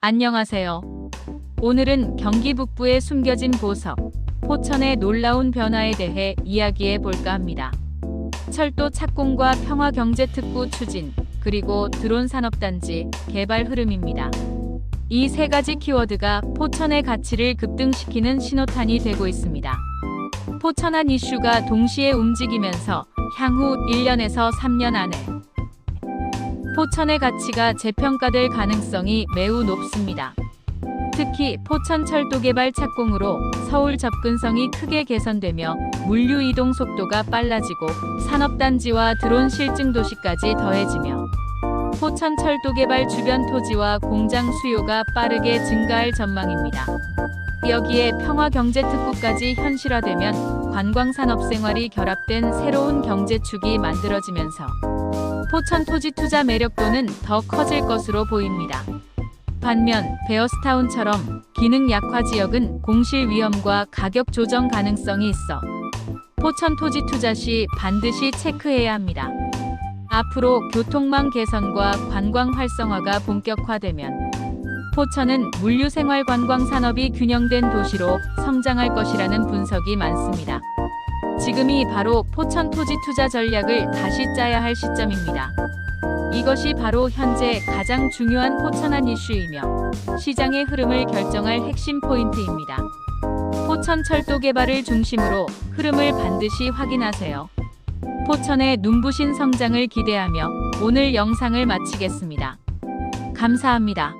안녕하세요. 오늘은 경기 북부에 숨겨진 보석, 포천의 놀라운 변화에 대해 이야기해 볼까 합니다. 철도 착공과 평화경제특구 추진, 그리고 드론 산업단지 개발 흐름입니다. 이 세 가지 키워드가 포천의 가치를 급등시키는 신호탄이 되고 있습니다. 포천한 이슈가 동시에 움직이면서 향후 1년에서 3년 안에 포천의 가치가 재평가될 가능성이 매우 높습니다. 특히 포천 철도 개발 착공으로 서울 접근성이 크게 개선되며 물류 이동 속도가 빨라지고 산업단지와 드론 실증 도시까지 더해지며 포천 철도 개발 주변 토지와 공장 수요가 빠르게 증가할 전망입니다. 여기에 평화경제특구까지 현실화되면 관광산업 생활이 결합된 새로운 경제축이 만들어지면서 포천 토지 투자 매력도는 더 커질 것으로 보입니다. 반면 베어스타운처럼 기능 약화 지역은 공실 위험과 가격 조정 가능성이 있어 포천 토지 투자 시 반드시 체크해야 합니다. 앞으로 교통망 개선과 관광 활성화가 본격화되면 포천은 물류생활 관광 산업이 균형된 도시로 성장할 것이라는 분석이 많습니다. 지금이 바로 포천 토지 투자 전략을 다시 짜야 할 시점입니다. 이것이 바로 현재 가장 중요한 포천한 이슈이며 시장의 흐름을 결정할 핵심 포인트입니다. 포천 철도 개발을 중심으로 흐름을 반드시 확인하세요. 포천의 눈부신 성장을 기대하며 오늘 영상을 마치겠습니다. 감사합니다.